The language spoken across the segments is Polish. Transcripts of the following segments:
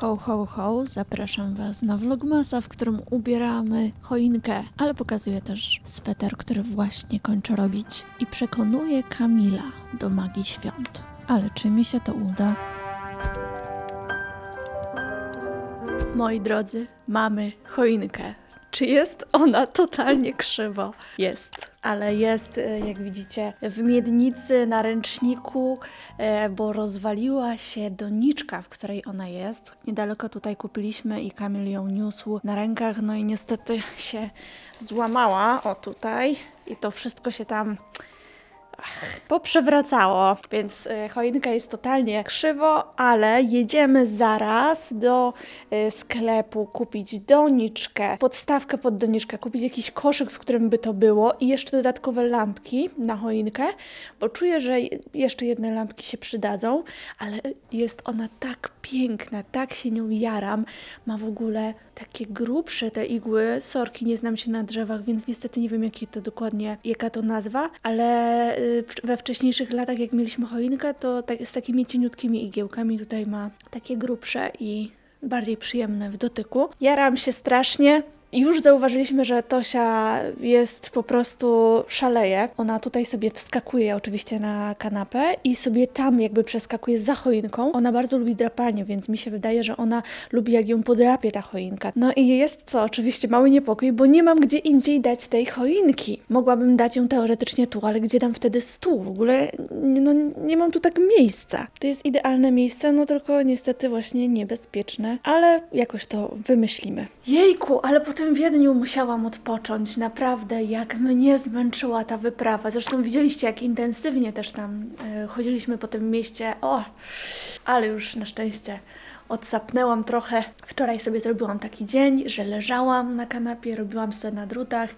Ho, ho, ho, zapraszam Was na vlogmasa, w którym ubieramy choinkę, ale pokazuję też sweter, który właśnie kończę robić i przekonuję Kamila do magii świąt. Ale czy mi się to uda? Moi drodzy, mamy choinkę. Czy jest ona totalnie krzywo? Jest, ale jest, e, jak widzicie, w miednicy na ręczniku, e, bo rozwaliła się doniczka, w której ona jest. Niedaleko tutaj kupiliśmy i Kamil ją niósł na rękach, no i niestety się złamała, o tutaj, i to wszystko się tam poprzewracało, więc y, choinka jest totalnie krzywo, ale jedziemy zaraz do y, sklepu kupić doniczkę, podstawkę pod doniczkę, kupić jakiś koszyk, w którym by to było i jeszcze dodatkowe lampki na choinkę, bo czuję, że je- jeszcze jedne lampki się przydadzą, ale jest ona tak piękna, tak się nią jaram, ma w ogóle takie grubsze te igły, sorki, nie znam się na drzewach, więc niestety nie wiem jaki to dokładnie, jaka to nazwa, ale y, we wcześniejszych latach jak mieliśmy choinkę, to tak, z takimi cieniutkimi igiełkami tutaj ma takie grubsze i bardziej przyjemne w dotyku. Jaram się strasznie. Już zauważyliśmy, że Tosia jest po prostu szaleje. Ona tutaj sobie wskakuje oczywiście na kanapę i sobie tam jakby przeskakuje za choinką. Ona bardzo lubi drapanie, więc mi się wydaje, że ona lubi jak ją podrapie ta choinka. No i jest co, oczywiście mały niepokój, bo nie mam gdzie indziej dać tej choinki. Mogłabym dać ją teoretycznie tu, ale gdzie dam wtedy stół? W ogóle no, nie mam tu tak miejsca. To jest idealne miejsce, no tylko niestety właśnie niebezpieczne, ale jakoś to wymyślimy. Jejku, ale po tym Wiedniu musiałam odpocząć. Naprawdę, jak mnie zmęczyła ta wyprawa. Zresztą widzieliście, jak intensywnie też tam e, chodziliśmy po tym mieście. O, ale już na szczęście odsapnęłam trochę. Wczoraj sobie zrobiłam taki dzień, że leżałam na kanapie, robiłam sobie na drutach,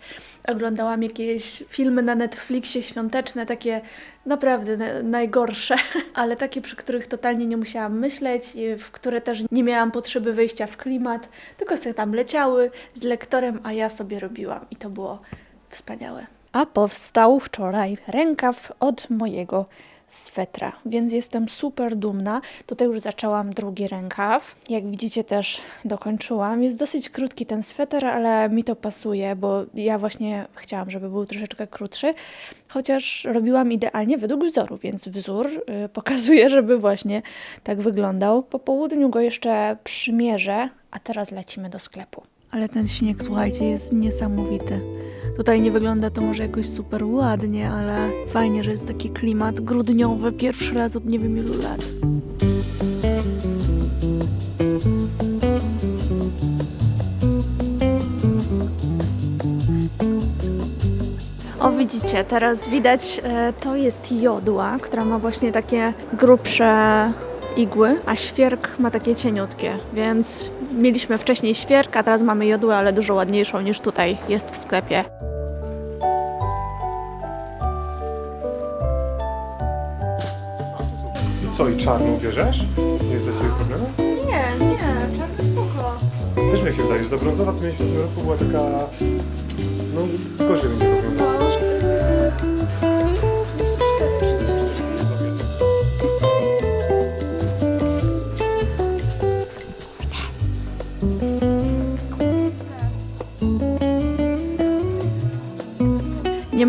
oglądałam jakieś filmy na Netflixie świąteczne, takie naprawdę na- najgorsze, ale takie, przy których totalnie nie musiałam myśleć, i w które też nie miałam potrzeby wejścia w klimat, tylko sobie tam leciały z lektorem, a ja sobie robiłam i to było wspaniałe. A powstał wczoraj rękaw od mojego swetra, więc jestem super dumna. Tutaj już zaczęłam drugi rękaw. Jak widzicie też dokończyłam. Jest dosyć krótki ten sweter, ale mi to pasuje, bo ja właśnie chciałam, żeby był troszeczkę krótszy, chociaż robiłam idealnie według wzoru, więc wzór y, pokazuje, żeby właśnie tak wyglądał. Po południu go jeszcze przymierzę, a teraz lecimy do sklepu. Ale ten śnieg, słuchajcie, jest niesamowity. Tutaj nie wygląda to może jakoś super ładnie, ale fajnie, że jest taki klimat grudniowy, pierwszy raz od nie wiem ilu lat. O, widzicie, teraz widać, e, to jest jodła, która ma właśnie takie grubsze igły, a świerk ma takie cieniutkie, więc mieliśmy wcześniej świerk, a teraz mamy jodłę, ale dużo ładniejszą niż tutaj jest w sklepie. I co, i czarną bierzesz? Nie jest dla Ciebie problemu? Nie, nie, czarny spoko. Też mi się wydaje, że ta brązowa, co mieliśmy w tym roku, była taka... No, gorzej będzie wyglądała.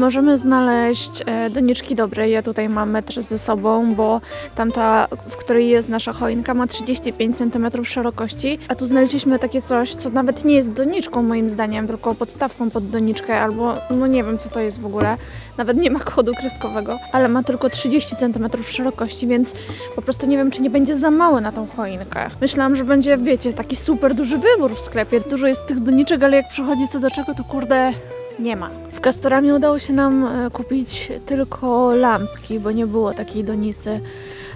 Możemy znaleźć e, doniczki dobrej. Ja tutaj mam metr ze sobą, bo tamta, w której jest nasza choinka, ma 35 cm szerokości, a tu znaleźliśmy takie coś, co nawet nie jest doniczką moim zdaniem, tylko podstawką pod doniczkę, albo no nie wiem co to jest w ogóle. Nawet nie ma kodu kreskowego, ale ma tylko 30 cm szerokości, więc po prostu nie wiem, czy nie będzie za małe na tą choinkę. Myślałam, że będzie, wiecie, taki super duży wybór w sklepie. Dużo jest tych doniczek, ale jak przychodzi co do czego, to kurde, nie ma. W Castoramie udało się nam e, kupić tylko lampki, bo nie było takiej donicy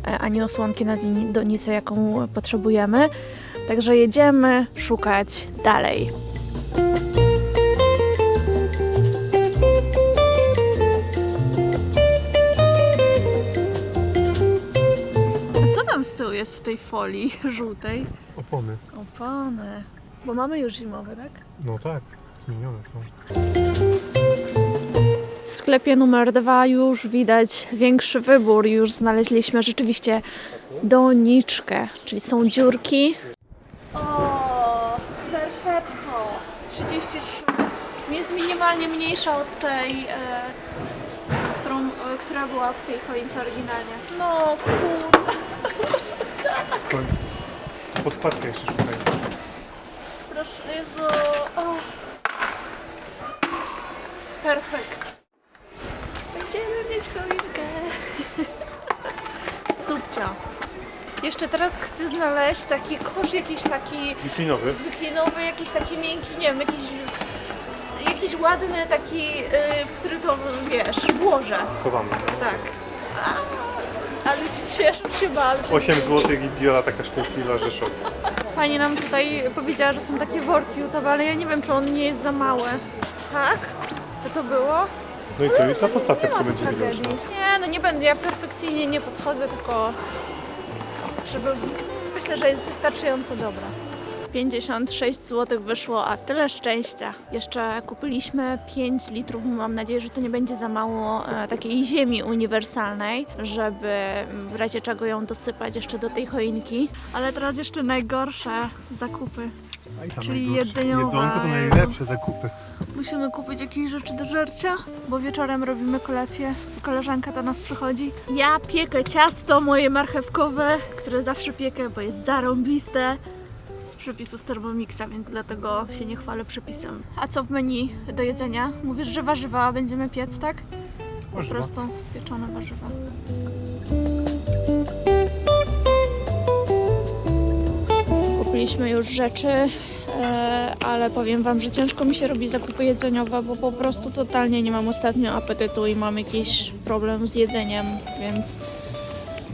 e, ani osłonki na doni- donicę, jaką potrzebujemy. Także jedziemy szukać dalej. A co tam z tyłu jest w tej folii żółtej? Opony. Opony. Bo mamy już zimowe, tak? No tak, Zmienione są. W sklepie numer dwa już widać większy wybór. Już znaleźliśmy rzeczywiście doniczkę, czyli są dziurki. O, perfetto. 33. Jest minimalnie mniejsza od tej, e, którą, e, która była w tej choince oryginalnie. No kurde. W. Podkładkę jeszcze szukaj. Proszę, Jezu. O. znaleźć taki kosz, jakiś taki Wiklinowy. wyklinowy, jakiś taki miękki, nie wiem, jakiś, jakiś ładny taki, y, w który to, wiesz, włożę. Schowamy. Tak. A, ale cieszę się bardzo. 8 zł i Diola taka szczęśliwa, że szok. Pani nam tutaj powiedziała, że są takie worki jutowe, ale ja nie wiem, czy on nie jest za mały. Tak? To to było? No i co? I ta podstawka Nie ma tylko będzie tragedii. widoczna. Nie, no nie będę, ja perfekcyjnie nie podchodzę, tylko żeby... Myślę, że jest wystarczająco dobra. 56 zł wyszło, a tyle szczęścia. Jeszcze kupiliśmy 5 litrów, mam nadzieję, że to nie będzie za mało e, takiej ziemi uniwersalnej, żeby w razie czego ją dosypać jeszcze do tej choinki. Ale teraz jeszcze najgorsze zakupy. Czyli jedzeniowe, Jedzonko to najlepsze zakupy. Musimy kupić jakieś rzeczy do żercia, bo wieczorem robimy kolację. Koleżanka do nas przychodzi. Ja piekę ciasto moje marchewkowe, które zawsze piekę, bo jest zarąbiste. Z przepisu z Thermomixa, więc dlatego się nie chwalę przepisem. A co w menu do jedzenia? Mówisz, że warzywa będziemy piec, tak? Po prostu pieczone warzywa. Kupiliśmy już rzeczy, e, ale powiem Wam, że ciężko mi się robi zakupy jedzeniowe, bo po prostu totalnie nie mam ostatnio apetytu i mam jakiś problem z jedzeniem, więc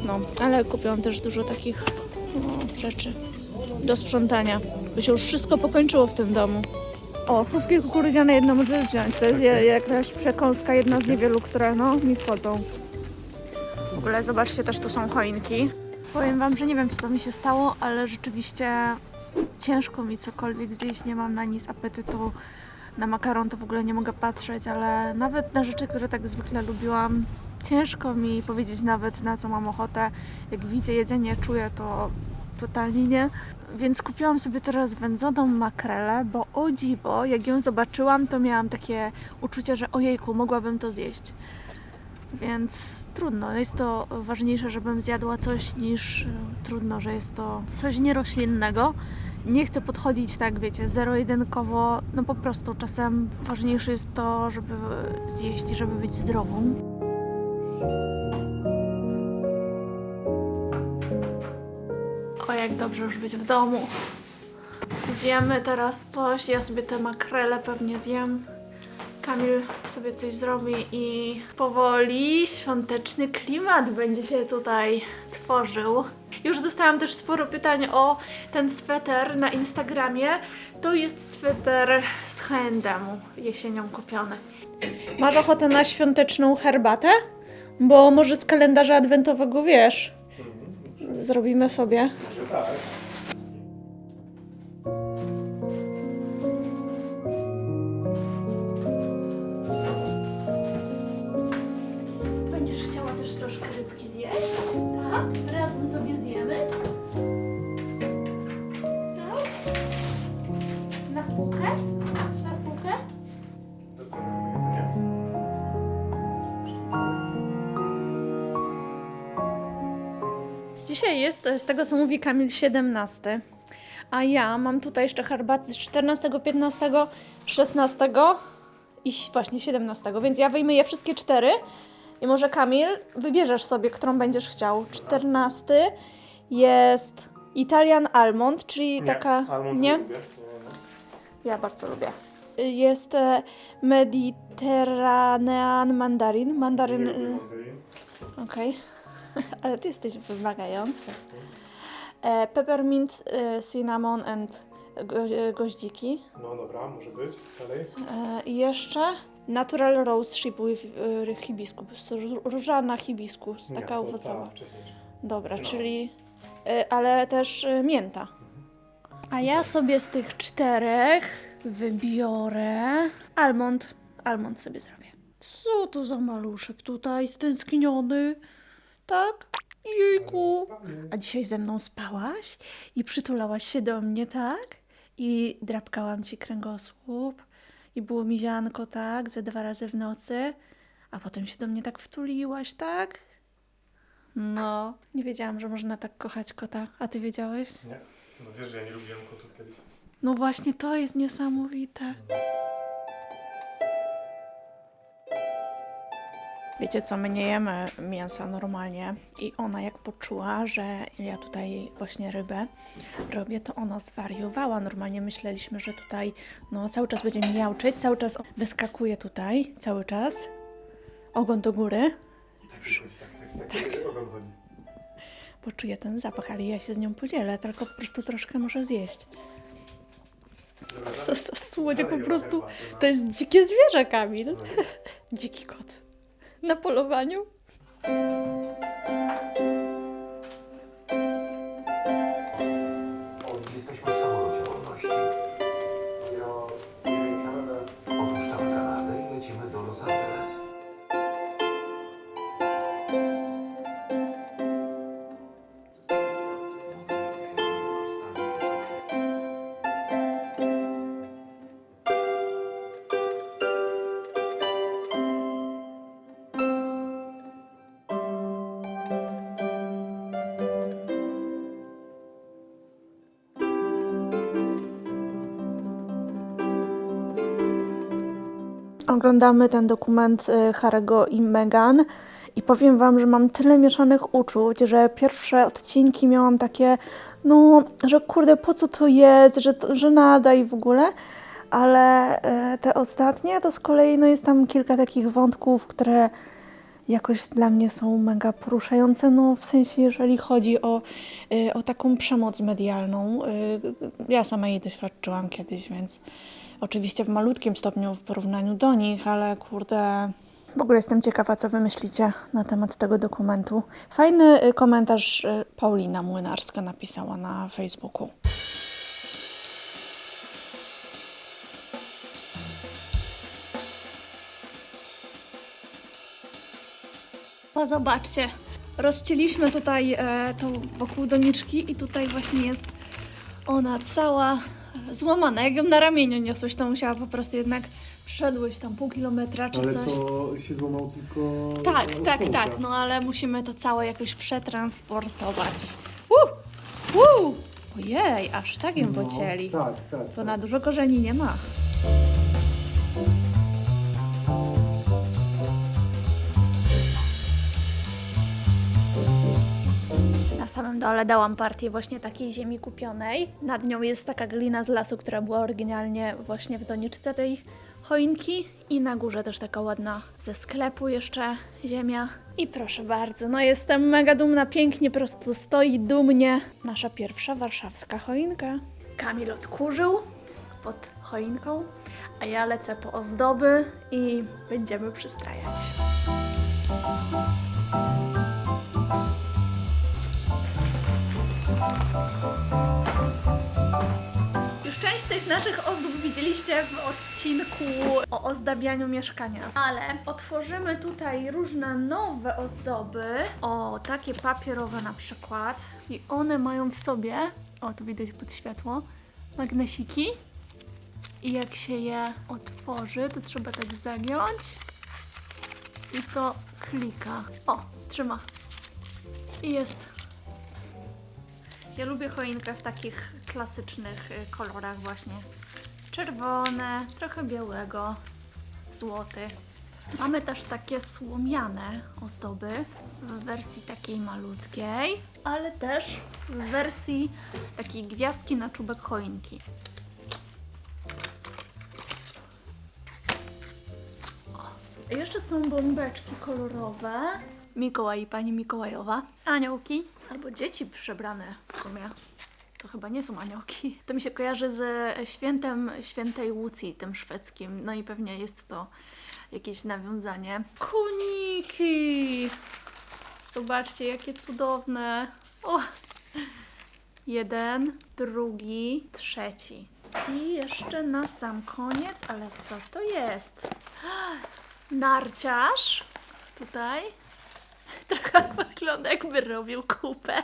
no, ale kupiłam też dużo takich no, rzeczy do sprzątania, by się już wszystko pokończyło w tym domu. O, chrupki kukurydziane jedno możesz wziąć, to jest je- jakaś przekąska, jedna z niewielu, które no, mi wchodzą. W ogóle zobaczcie, też tu są choinki. Powiem Wam, że nie wiem, co to mi się stało, ale rzeczywiście ciężko mi cokolwiek zjeść, nie mam na nic apetytu. Na makaron to w ogóle nie mogę patrzeć, ale nawet na rzeczy, które tak zwykle lubiłam, ciężko mi powiedzieć nawet na co mam ochotę. Jak widzę jedzenie, czuję to totalnie nie. Więc kupiłam sobie teraz wędzoną makrelę, bo o dziwo, jak ją zobaczyłam, to miałam takie uczucie, że ojejku, mogłabym to zjeść. Więc trudno, jest to ważniejsze, żebym zjadła coś niż e, trudno, że jest to coś nieroślinnego. Nie chcę podchodzić tak, wiecie, zero-jedynkowo, no po prostu czasem ważniejsze jest to, żeby zjeść i żeby być zdrową. O, jak dobrze już być w domu. Zjemy teraz coś, ja sobie te makrele pewnie zjem. Kamil sobie coś zrobi i powoli świąteczny klimat będzie się tutaj tworzył. Już dostałam też sporo pytań o ten sweter na Instagramie. To jest sweter z H&M jesienią kupiony. Masz ochotę na świąteczną herbatę? Bo może z kalendarza adwentowego wiesz. Zrobimy sobie. Może tak. Dzisiaj jest, e, z tego co mówi Kamil, 17. A ja mam tutaj jeszcze herbaty z 14, 15, 16 i właśnie 17. Więc ja wyjmę je wszystkie cztery. I może Kamil, wybierzesz sobie, którą będziesz chciał. 14 jest Italian Almond, czyli Nie, taka. almond nie? lubię. Ja bardzo lubię. Y, Jest e, Mediterranean Mandarin. Mandaryn. Okej, ale ty jesteś wymagający. E, peppermint, e, cinnamon and go, e, goździki. No dobra, może być. Dalej. E, I jeszcze natural rose ship with e, hibiscus. Ró- Różana hibiscus, Nie, taka to owocowa. ta wcześniejsza. Dobra, czyli... e, ale też e, mięta. A ja sobie z tych czterech wybiorę almond. Almond sobie zrobię. Co to za maluszek tutaj stęskniony? Tak? Jejku. A dzisiaj ze mną spałaś i przytulałaś się do mnie, tak? i drapkałam ci kręgosłup i było mi zianko, tak, ze dwa razy w nocy, a potem się do mnie tak wtuliłaś, tak? No, nie wiedziałam, że można tak kochać kota, a ty wiedziałeś? Nie. No wiesz, że ja nie lubiłem kotów kiedyś. No właśnie, to jest niesamowite. Wiecie co, my nie jemy mięsa normalnie i ona jak poczuła, że ja tutaj właśnie rybę robię, to ona zwariowała. Normalnie myśleliśmy, że tutaj no cały czas będzie miauczyć, cały czas wyskakuje tutaj, cały czas. Ogon do góry, I tak przychodzi, tak, tak, tak. Ogon chodzi. bo czuję ten zapach, ale ja się z nią podzielę, tylko po prostu troszkę muszę zjeść. Dobra, Co za słodzie, po prostu no. to jest dzikie zwierzę, Kamil. No. Dziki kot. Na polowaniu? Oglądamy ten dokument y, Harego i Meghan i powiem Wam, że mam tyle mieszanych uczuć, że pierwsze odcinki miałam takie, no, że kurde, po co to jest, że, że nada i w ogóle, ale y, te ostatnie to z kolei, no jest tam kilka takich wątków, które jakoś dla mnie są mega poruszające, no w sensie jeżeli chodzi o, y, o taką przemoc medialną. Ja sama jej doświadczyłam kiedyś, więc oczywiście w malutkim stopniu w porównaniu do nich, ale kurde... W ogóle jestem ciekawa, co wy myślicie na temat tego dokumentu. Fajny y, komentarz y, Paulina Młynarska napisała na Facebooku. O, zobaczcie. Rozcięliśmy tutaj e, tą wokół doniczki i tutaj właśnie jest ona cała złamana. Jak ją na ramieniu niosłeś, to musiała po prostu jednak przeszedłeś tam pół kilometra czy Ale coś. to się złamało tylko... Tak, ta tak, tak, no ale musimy to całe jakoś przetransportować. Uh, uh. Ojej, aż tak ją No, pocięli. Tak, tak. To tak. na dużo korzeni nie ma. Na samym dole dałam partię właśnie takiej ziemi kupionej. Nad nią jest taka glina z lasu, która była oryginalnie właśnie w doniczce tej choinki. I na górze też taka ładna ze sklepu jeszcze ziemia. I proszę bardzo, no jestem mega dumna, pięknie prosto stoi, dumnie. Nasza pierwsza warszawska choinka. Kamil odkurzył pod choinką, a ja lecę po ozdoby i będziemy przystrajać. Tych naszych ozdób widzieliście w odcinku o ozdabianiu mieszkania. Ale otworzymy tutaj różne nowe ozdoby. O, takie papierowe na przykład. I one mają w sobie, o tu widać pod światło, magnesiki. I jak się je otworzy, to trzeba tak zagiąć. I to klika. O, trzyma. I jest ja lubię choinkę w takich klasycznych y, kolorach właśnie. Czerwone, trochę białego, złoty. Mamy też takie słomiane ozdoby w wersji takiej malutkiej, ale też w wersji takiej gwiazdki na czubek choinki. Jeszcze są bombeczki kolorowe. Mikołaj i pani Mikołajowa. Aniołki. Albo dzieci przebrane w sumie. To chyba nie są aniołki. To mi się kojarzy z świętem świętej Łucji, tym szwedzkim. No i pewnie jest to jakieś nawiązanie. Koniki! Zobaczcie, jakie cudowne. O! Jeden, drugi, trzeci. I jeszcze na sam koniec, ale co to jest? Narciarz. Tutaj. Trochę wygląda jakby robił kupę,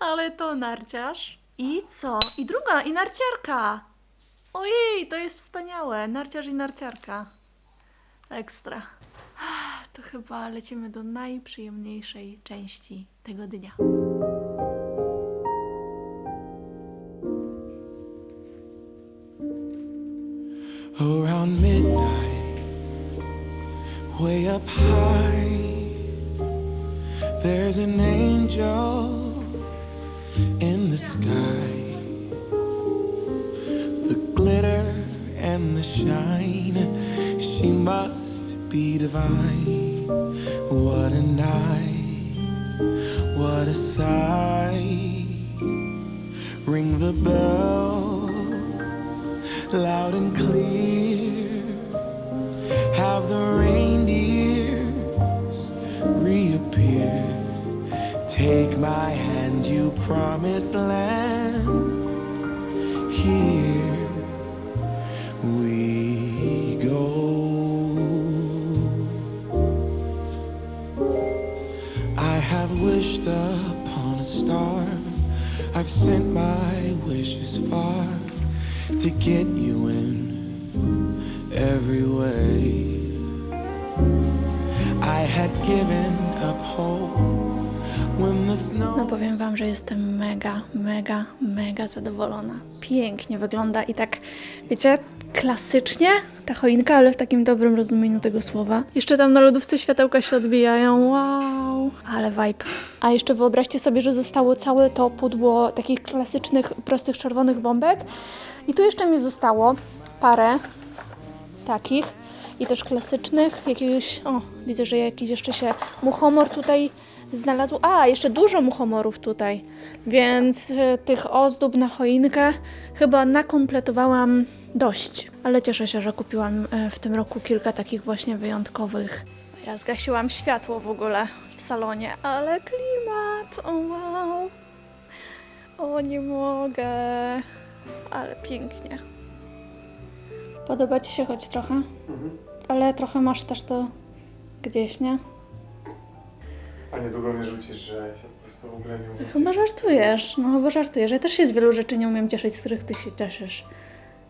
ale to narciarz. I co? I druga, i narciarka. Ojej, to jest wspaniałe. Narciarz i narciarka. Ekstra. To chyba lecimy do najprzyjemniejszej części tego dnia. around midnight, way up high. There's an angel in the sky. The glitter and the shine, she must be divine. What a night, what a sight. Ring the bells loud and clear. Have the reindeers Take my hand, you promised land. Here we go. I have wished upon a star. I've sent my wishes far to get you in every way. I had given up hope. No powiem Wam, że jestem mega, mega, mega zadowolona. Pięknie wygląda i tak, wiecie, klasycznie ta choinka, ale w takim dobrym rozumieniu tego słowa. Jeszcze tam na lodówce światełka się odbijają, wow, ale vibe. A jeszcze wyobraźcie sobie, że zostało całe to pudło takich klasycznych, prostych czerwonych bombek. I tu jeszcze mi zostało parę takich i też klasycznych, jakiegoś, o, widzę, że jakiś jeszcze się muchomor tutaj znalazł, a, jeszcze dużo muchomorów tutaj, więc e, tych ozdób na choinkę chyba nakompletowałam dość, ale cieszę się, że kupiłam e, w tym roku kilka takich właśnie wyjątkowych. Ja zgasiłam światło w ogóle w salonie, ale klimat, o wow, o nie mogę, ale pięknie. Podoba Ci się choć trochę? Ale trochę masz też to gdzieś, nie? A niedługo mnie rzucisz, że się po prostu w ogóle nie umiem Chyba cieszyć. żartujesz, no chyba żartujesz. Ja też się z wielu rzeczy nie umiem cieszyć, z których Ty się cieszysz.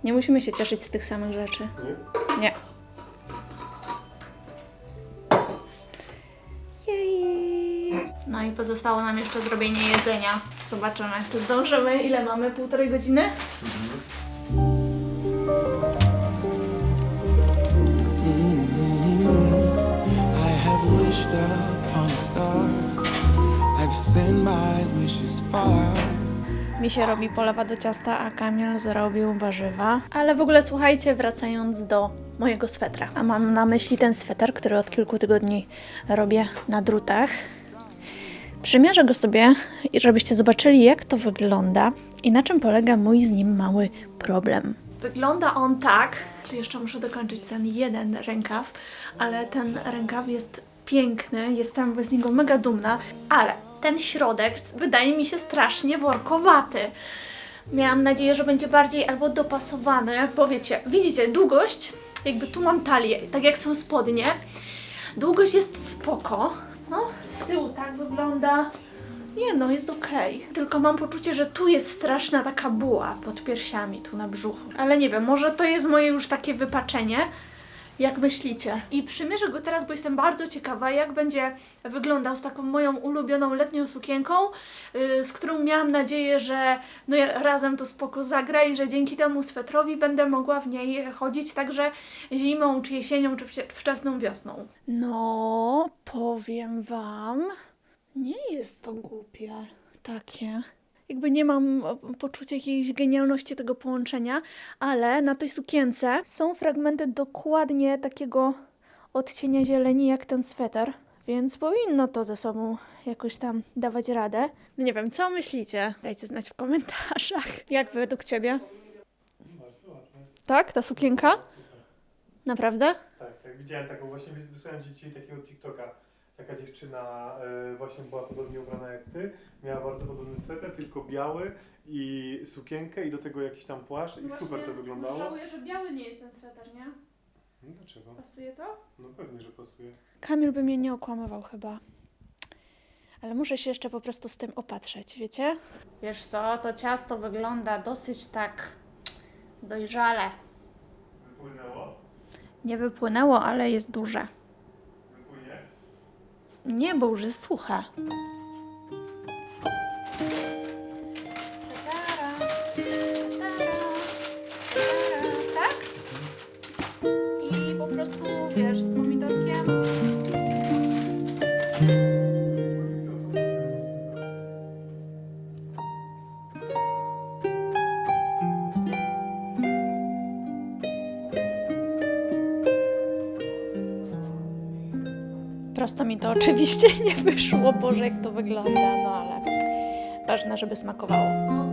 Nie musimy się cieszyć z tych samych rzeczy. Nie? Nie. Jej. No i pozostało nam jeszcze zrobienie jedzenia. Zobaczymy, czy zdążymy. Ile mamy? Półtorej godziny? I have wished Mi się robi polewa do ciasta, a Kamil zrobił warzywa. Ale w ogóle słuchajcie, wracając do mojego swetra. A mam na myśli ten sweter, który od kilku tygodni robię na drutach. Przymierzę go sobie, żebyście zobaczyli, jak to wygląda i na czym polega mój z nim mały problem. Wygląda on tak. Tu jeszcze muszę dokończyć ten jeden rękaw, ale ten rękaw jest piękny, jestem z niego mega dumna, ale ten środek wydaje mi się strasznie workowaty. Miałam nadzieję, że będzie bardziej albo dopasowany, bo wiecie, widzicie, długość, jakby tu mam talię, tak jak są spodnie. Długość jest spoko. No, z tyłu tak wygląda. Nie no, jest okej. Tylko mam poczucie, że tu jest straszna taka buła pod piersiami, tu na brzuchu. Ale nie wiem, może to jest moje już takie wypaczenie. Jak myślicie? I przymierzę go teraz, bo jestem bardzo ciekawa, jak będzie wyglądał z taką moją ulubioną letnią sukienką, yy, z którą miałam nadzieję, że no, razem to spoko zagra i że dzięki temu swetrowi będę mogła w niej chodzić także zimą, czy jesienią, czy wcze- wczesną wiosną. No, powiem Wam, nie jest to głupie takie. Jakby nie mam e, poczucia jakiejś genialności tego połączenia, ale na tej sukience są fragmenty dokładnie takiego odcienia zieleni jak ten sweter, więc powinno to ze sobą jakoś tam dawać radę. No nie wiem, co myślicie? Dajcie znać w komentarzach. Jak według Ciebie? Tak, ta sukienka? Naprawdę? Tak, tak. Widziałem taką właśnie, wysłałem ci dzisiaj takiego TikToka. Taka dziewczyna e, właśnie była podobnie ubrana jak ty. Miała bardzo podobny sweter, tylko biały i sukienkę i do tego jakiś tam płaszcz i super to wyglądało. Żałuję, że biały nie jest ten sweter, nie? No dlaczego? Pasuje to? No pewnie, że pasuje. Kamil by mnie nie okłamywał chyba. Ale muszę się jeszcze po prostu z tym opatrzeć, wiecie? Wiesz co, to ciasto wygląda dosyć tak dojrzale. Wypłynęło? Nie wypłynęło, ale jest duże. Nie, bo już suche. Prosto mi to oczywiście nie wyszło, Boże, jak to wygląda, no ale ważne, żeby smakowało.